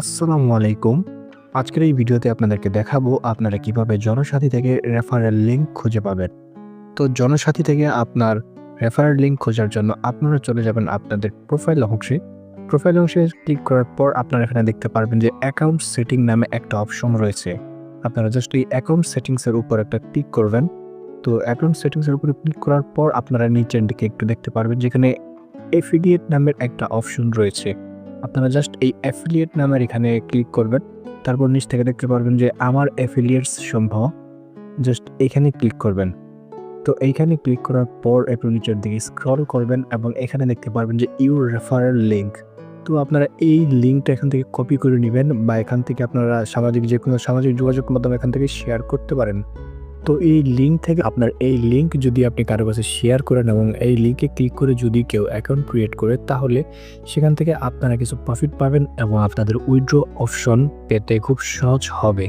আসসালামু আলাইকুম। আজকের এই ভিডিওতে আপনাদেরকে দেখাবো আপনারা কীভাবে জনসাথী থেকে রেফারেল লিঙ্ক খুঁজে পাবেন। তো জনসাথী থেকে আপনার রেফারেল লিঙ্ক খোঁজার জন্য আপনারা চলে যাবেন আপনাদের প্রোফাইল অংশে। প্রোফাইল অংশে ক্লিক করার পর আপনারা এখানে দেখতে পারবেন যে অ্যাকাউন্ট সেটিং নামে একটা অপশন রয়েছে। আপনারা জাস্ট এই অ্যাকাউন্ট সেটিংসের উপর একটা ক্লিক করবেন। তো অ্যাকাউন্ট সেটিংসের উপরে ক্লিক করার পর আপনারা নিচের দিকে একটু দেখতে পারবেন যেখানে এফিডিয়েট নামের একটা অপশন রয়েছে। আপনারা জাস্ট এই অ্যাফিলিয়েট নামের এখানে ক্লিক করবেন। তারপর নিচ থেকে দেখতে পারবেন যে আমার অ্যাফিলিয়েটস সম্ভব জাস্ট এখানে ক্লিক করবেন। তো এইখানে ক্লিক করার পর একটু নিচের দিকে স্ক্রল করবেন এবং এখানে দেখতে পারবেন যে ইউর রেফারেল লিঙ্ক তো আপনারা এই লিঙ্কটা এখান থেকে কপি করে নেবেন বা এখান থেকে আপনারা সামাজিক যে কোনো সামাজিক যোগাযোগ মাধ্যমে এখান থেকে শেয়ার করতে পারেন। তো এই লিঙ্ক থেকে আপনার এই লিঙ্ক যদি আপনি কারও কাছে শেয়ার করেন এবং এই লিঙ্কে ক্লিক করে যদি কেউ অ্যাকাউন্ট ক্রিয়েট করে, তাহলে সেখান থেকে আপনারা কিছু প্রফিট পাবেন এবং আপনাদের উইড্রো অপশন পেতে খুব সহজ হবে।